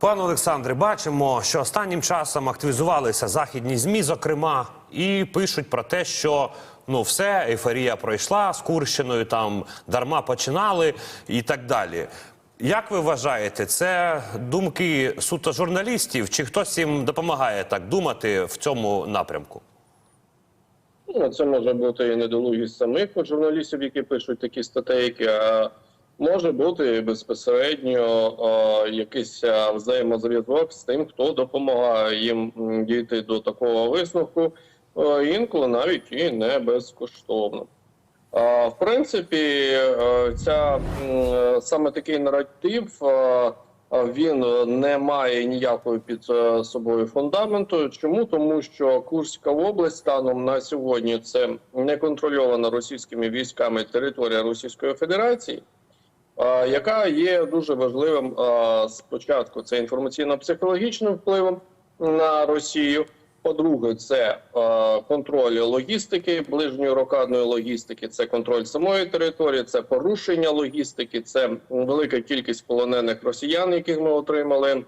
Пане Олександре, бачимо, що останнім часом активізувалися західні змі, зокрема, і пишуть про те, що ну все, ейфорія пройшла з Курщиною, там дарма починали і так далі. Як ви вважаєте, це думки суто журналістів, чи хтось їм допомагає так думати в цьому напрямку? Ну, це може бути і недолугість самих журналістів, які пишуть такі статейки, а може бути безпосередньо а, якийсь взаємозв'язок з тим, хто допомагає їм дійти до такого висновку, а, інколи навіть і не безкоштовно. В принципі, е, ця саме такий наратив. е, Він не має ніякої під е, собою фундаменту. Чому тому, що Курська область станом на сьогодні це неконтрольована російськими військами територія Російської Федерації, яка є дуже важливим спочатку. Це інформаційно-психологічним впливом на Росію. По-друге, це контроль логістики, ближньої рокадної логістики, це контроль самої території, це порушення логістики, це велика кількість полонених росіян, яких ми отримали.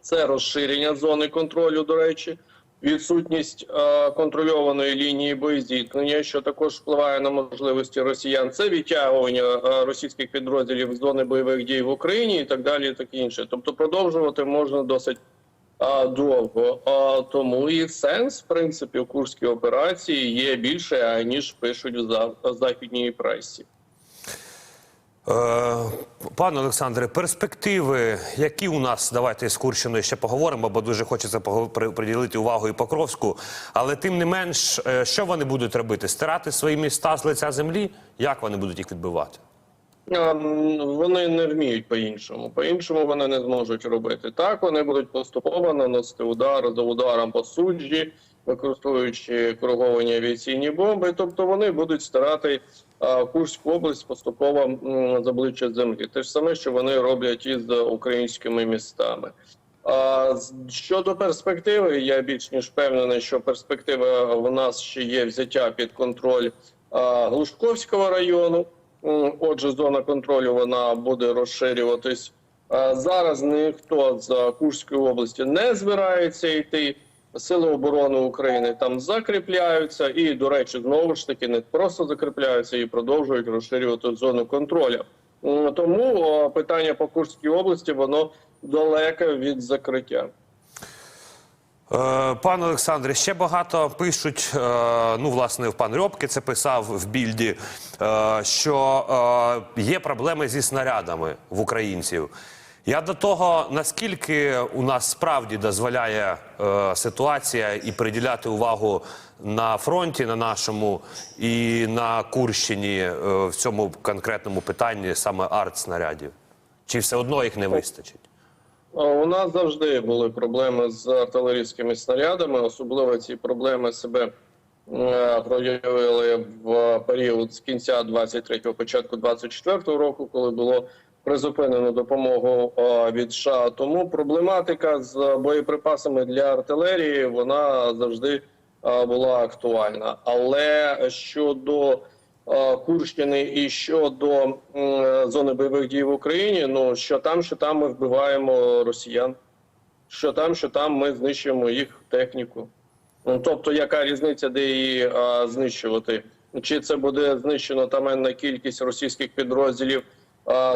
Це розширення зони контролю. До речі, відсутність е, контрольованої лінії боєзіткнення, що також впливає на можливості росіян. Це відтягування е, російських підрозділів з зони бойових дій в Україні і так далі, і таке інше. Тобто, продовжувати можна досить довго. Тому і сенс, в принципі, у курській операції є більше, ніж пишуть в західній пресі. Е, пане Олександре, перспективи, які у нас, давайте з Курщиною ще поговоримо, бо дуже хочеться приділити увагу і Покровську. Але тим не менш, е, що вони будуть робити? Стирати свої міста з лиця землі? Як вони будуть їх відбивати? Вони не вміють по-іншому. По-іншому вони не зможуть робити. Так, вони будуть поступово наносити удар за ударом по суджі, використовуючи кориговані авіаційні бомби. Тобто вони будуть старати Курську область поступово з обличчя землі. Те ж саме, що вони роблять із українськими містами. А щодо перспективи, я більш ніж впевнений, що перспектива в нас ще є взяття під контроль Глушковського району. Отже, зона контролю вона буде розширюватись. Зараз ніхто з Курської області не збирається йти. Сили оборони України там закріпляються, і, до речі, знову ж таки не просто закріпляються і продовжують розширювати зону контролю. Тому питання по Курській області воно далеке від закриття. Е, Пане Олександре, ще багато пишуть. е, Ну, власне, в пан Рьобки це писав в більді, е, що є проблеми зі снарядами в українців. Я до того, наскільки у нас справді дозволяє е, ситуація і приділяти увагу на фронті, на нашому і на Курщині е, в цьому конкретному питанні саме арт-снарядів? Чи все одно їх не вистачить? У нас завжди були проблеми з артилерійськими снарядами. Особливо ці проблеми себе е, проявили в період з кінця 23-го, початку 24-го року, коли було призупинено допомогу е, від США. Тому проблематика з боєприпасами для артилерії вона завжди е, була актуальна. Але щодо е, Курщини і щодо зони бойових дій в Україні. Ну що там, що там ми вбиваємо росіян, що там, що там ми знищуємо їх техніку. Ну тобто, яка різниця, де її а, знищувати? Чи це буде знищено таменна кількість російських підрозділів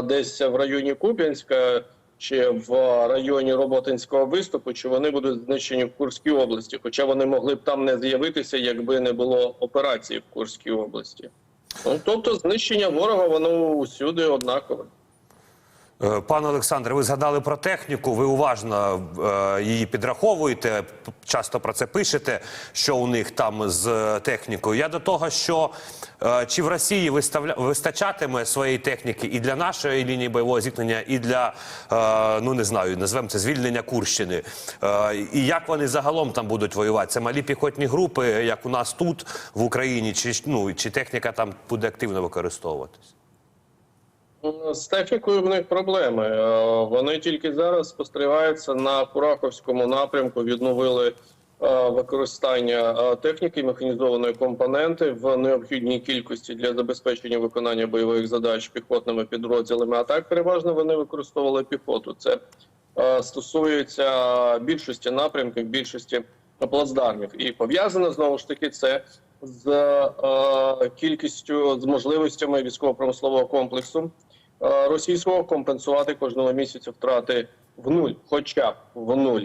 десь в районі Куп'янська? Чи в районі Роботинського виступу, чи вони будуть знищені в Курській області? Хоча вони могли б там не з'явитися, якби не було операції в Курській області. Ну, тобто знищення ворога воно усюди однакове. Е, Пане Олександре, ви згадали про техніку. Ви уважно е, її підраховуєте, часто про це пишете, що у них там з технікою. Я до того, що е, чи в Росії виставля... вистачатиме своєї техніки і для нашої лінії бойового зіткнення, і для ну не знаю, назвемо це звільнення Курщини. І як вони загалом там будуть воювати? Це малі піхотні групи, як у нас тут в Україні, чи ну чи техніка там буде активно використовуватись? З технікою в них проблеми. Е, Вони тільки зараз спостерігаються на Кураховському напрямку. Відновили е, використання е, техніки механізованої компоненти в необхідній кількості для забезпечення виконання бойових задач піхотними підрозділами. А так переважно вони використовували піхоту. Це стосуються більшості напрямків, більшості плацдармів. І пов'язано знову ж таки це з е, кількістю з можливостями військово-промислового комплексу російського компенсувати кожного місяця втрати в нуль, хоча б в нуль.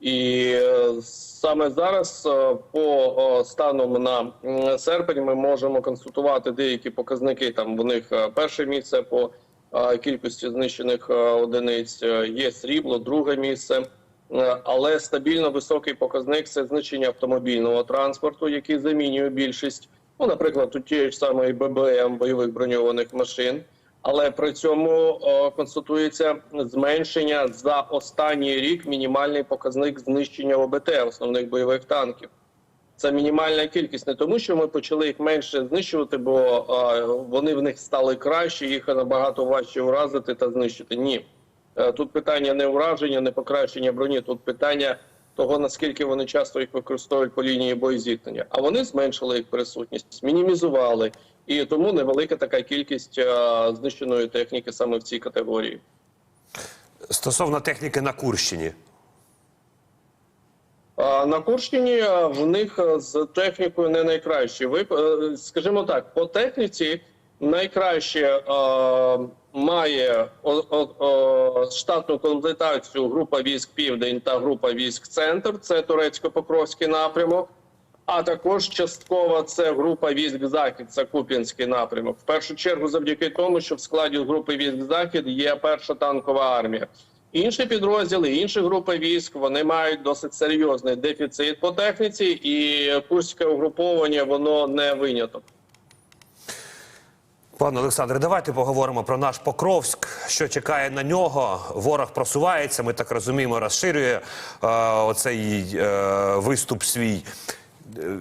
І е, саме зараз е, по е, станом на серпень ми можемо констатувати деякі показники. Там в них е, перше місце по е, кількості знищених е, одиниць, е, є срібло, друге місце. Е, Але стабільно високий показник це знищення автомобільного транспорту, який замінює більшість, ну, наприклад, у тієї ж самої ББМ бойових броньованих машин. Але при цьому констатується зменшення за останній рік мінімальний показник знищення ОБТ основних бойових танків. Це мінімальна кількість, не тому, що ми почали їх менше знищувати, бо вони в них стали краще, їх набагато важче уразити та знищити. Ні, Е, тут питання не ураження, не покращення броні. Тут питання того, наскільки вони часто їх використовують по лінії боєзіткнення. А вони зменшили їх присутність, мінімізували, і тому невелика така кількість е, знищеної техніки саме в цій категорії. Стосовно техніки на Курщині. На Курщині е, в них е, з технікою не найкраще. Ви е, скажімо так, по техніці найкраще е, має о, о, штатну комплектацію група військ Південь та група військ Центр. Це турецько-покровський напрямок. А також частково це група військ Захід, це Куп'янський напрямок. В першу чергу, завдяки тому, що в складі групи військ Захід є перша танкова армія. Інші підрозділи, інші групи військ вони мають досить серйозний дефіцит по техніці, і курське угруповання воно не виняток. Пане Олександре, давайте поговоримо про наш Покровськ. Що чекає на нього? Ворог просувається. Ми так розуміємо, розширює е, оцей е, виступ свій. Е,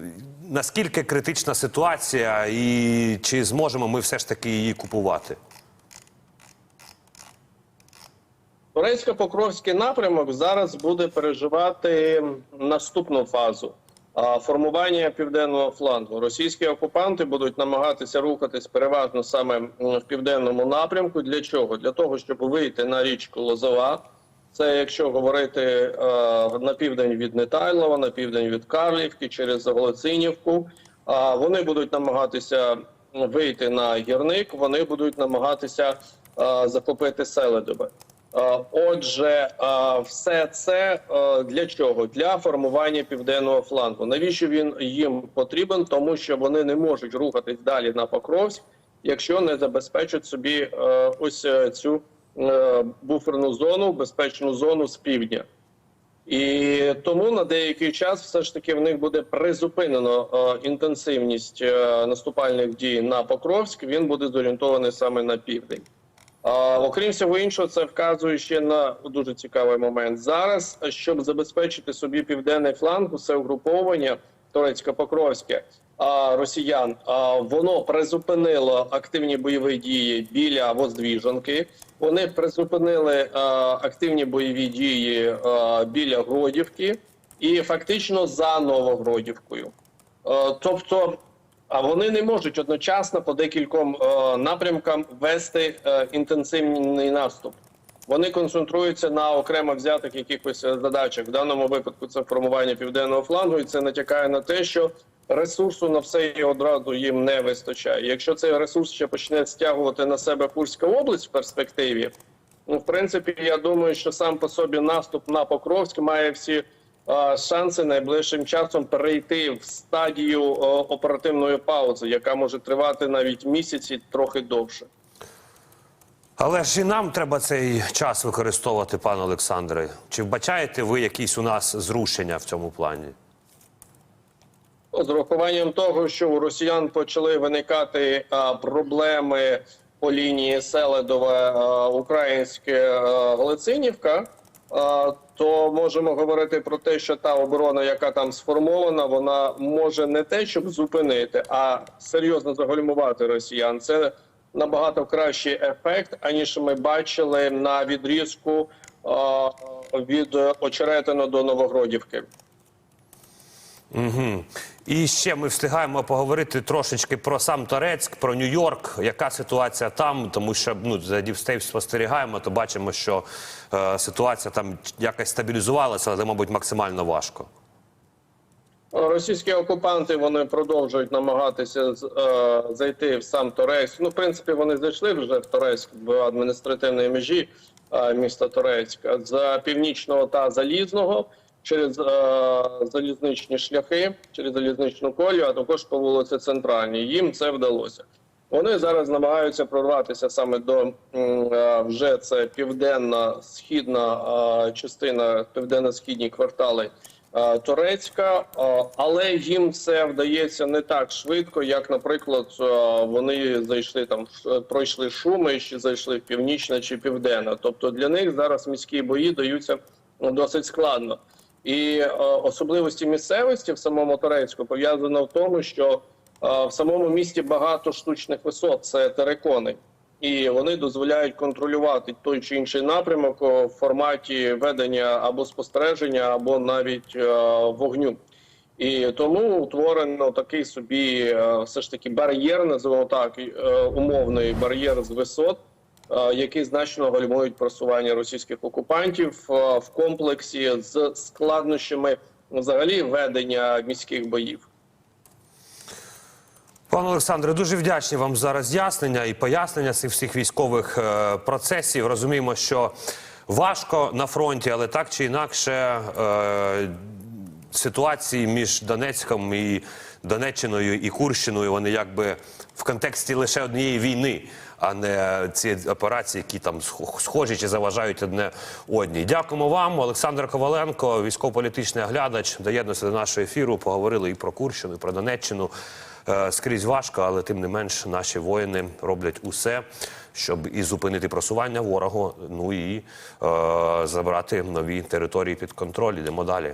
Наскільки критична ситуація, і чи зможемо ми все ж таки її купувати? Турецько-покровський напрямок зараз буде переживати наступну фазу формування південного флангу. Російські окупанти будуть намагатися рухатись переважно саме в південному напрямку. Для чого? Для того, щоб вийти на річку Лозова. Це якщо говорити е, на південь від Нетайлова, на південь від Карлівки, через Голоцинівку. А вони будуть намагатися вийти на гірник. Вони будуть намагатися е, захопити Селедове. Е, Отже, е, все це е, для чого? Для формування південного флангу. Навіщо він їм потрібен? Тому що вони не можуть рухатись далі на Покровськ, якщо не забезпечать собі ось цю буферну зону, безпечну зону з півдня. І тому на деякий час все ж таки в них буде призупинено інтенсивність наступальних дій на Покровськ. Він буде зорієнтований саме на південь. Окрім всього іншого, це вказує ще на дуже цікавий момент. Зараз, щоб забезпечити собі південний фланг, усе угруповання турецько-покровське росіян, воно призупинило активні бойові дії біля Воздвіжанки. Вони призупинили активні бойові дії біля Гродівки і фактично за Новогродівкою. Тобто, а вони не можуть одночасно по декільком е, напрямкам вести е, інтенсивний наступ. Вони концентруються на окремо взятих якихось е, задачах. В даному випадку це формування південного флангу, і це натякає на те, що ресурсу на все і одразу їм не вистачає. Якщо цей ресурс ще почне стягувати на себе Курська область в перспективі, ну в принципі, я думаю, що сам по собі наступ на Покровськ має всі шанси найближчим часом перейти в стадію е, оперативної паузи, яка може тривати навіть місяці, трохи довше. Але ж і нам треба цей час використовувати, пане Олександре. Чи вбачаєте ви якісь у нас зрушення в цьому плані? З урахуванням того, що у росіян почали виникати а, проблеми по лінії Селедове, а, українське а, Галицинівка, то можемо говорити про те, що та оборона, яка там сформована, вона може не те, щоб зупинити, а серйозно загальмувати росіян. Це набагато кращий ефект, аніж ми бачили на відрізку від Очеретина до Новогродівки. Угу. І ще ми встигаємо поговорити трошечки про сам Торецьк, про Нью-Йорк. Яка ситуація там? Тому що ну за Діпстейп спостерігаємо, то бачимо, що е, ситуація там якось стабілізувалася, але мабуть максимально важко. Російські окупанти вони продовжують намагатися е, зайти в сам Торецьк. Ну, в принципі, вони зайшли вже в Торецьк в адміністративній межі е, міста Торецька з північного та залізного через е, залізничні шляхи, через залізничну колію, а також по вулиці Центральній. Їм це вдалося. Вони зараз намагаються прорватися саме до е, вже це південна східна е, частина, південно-східні квартали Турецька, але їм це вдається не так швидко, як, наприклад, вони зайшли там, пройшли шуми ще зайшли в північне чи південне. Тобто для них зараз міські бої даються ну, досить складно. І е, особливості місцевості в самому Турецьку пов'язано в тому, що е, в самому місті багато штучних висот, це терикони, і вони дозволяють контролювати той чи інший напрямок в форматі ведення або спостереження, або навіть е, вогню. І тому утворено такий собі е, все ж таки бар'єр, називаємо так, е, умовний бар'єр з висот, е, які значно гальмують просування російських окупантів е, в комплексі з складнощами взагалі ведення міських боїв. Пане Олександре, дуже вдячні вам за роз'яснення і пояснення цих всіх військових е, процесів. Розуміємо, що важко на фронті, але так чи інакше е, ситуації між Донецьком і Донеччиною і Курщиною вони якби в контексті лише однієї війни, а не ці операції, які там сх- схожі чи заважають одне одній. Дякуємо вам, Олександр Коваленко, військово-політичний оглядач, доєднався до нашого ефіру. Поговорили і про Курщину, і про Донеччину. Е, Скрізь важко, але тим не менш наші воїни роблять усе, щоб і зупинити просування ворогу, ну і е, забрати нові території під контроль. Йдемо далі.